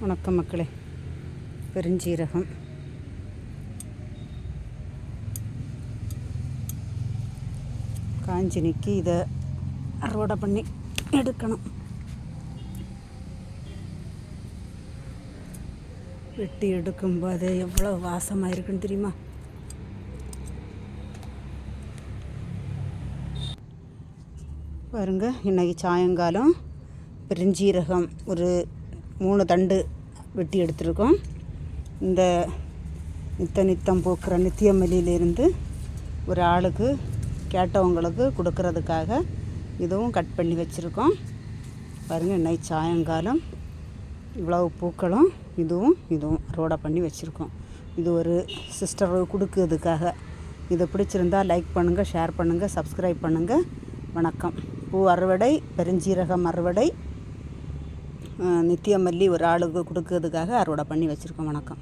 வணக்கம் மக்களே. பெருஞ்சீரகம். காஞ்சி நிற்கி இதை அறுவடை பண்ணி எடுக்கணும். வெட்டி எடுக்கும்போது எவ்வளோ வாசமாக இருக்குன்னு தெரியுமா? பாருங்க இன்னைக்கு சாயங்காலம் பெருஞ்சீரகம் ஒரு மூணு தண்டு வெட்டி எடுத்திருக்கோம். இந்த நித்த நித்தம் பூக்கிற நித்தியமல்லியிலேருந்து ஒரு ஆளுக்கு கேட்டவங்களுக்கு கொடுக்கறதுக்காக இதுவும் கட் பண்ணி வச்சுருக்கோம். பாருங்கள் இன்னைக்கு சாயங்காலம். இவ்வளவு பூக்களும் இதுவும் இதுவும் அறுவடை பண்ணி வச்சுருக்கோம். இது ஒரு சிஸ்டர் கொடுக்கறதுக்காக இது பிடிச்சிருந்தா லைக் பண்ணுங்கள் ஷேர் பண்ணுங்கள் சப்ஸ்கிரைப் பண்ணுங்கள் வணக்கம். பூ அறுவடை பெருஞ்சீரகம் அறுவடை. அஹ், நித்தியமல்லி ஒரு ஆளுக்கு கொடுக்கறதுக்காக அறுவடை பண்ணி வச்சுருக்கோம் வணக்கம்.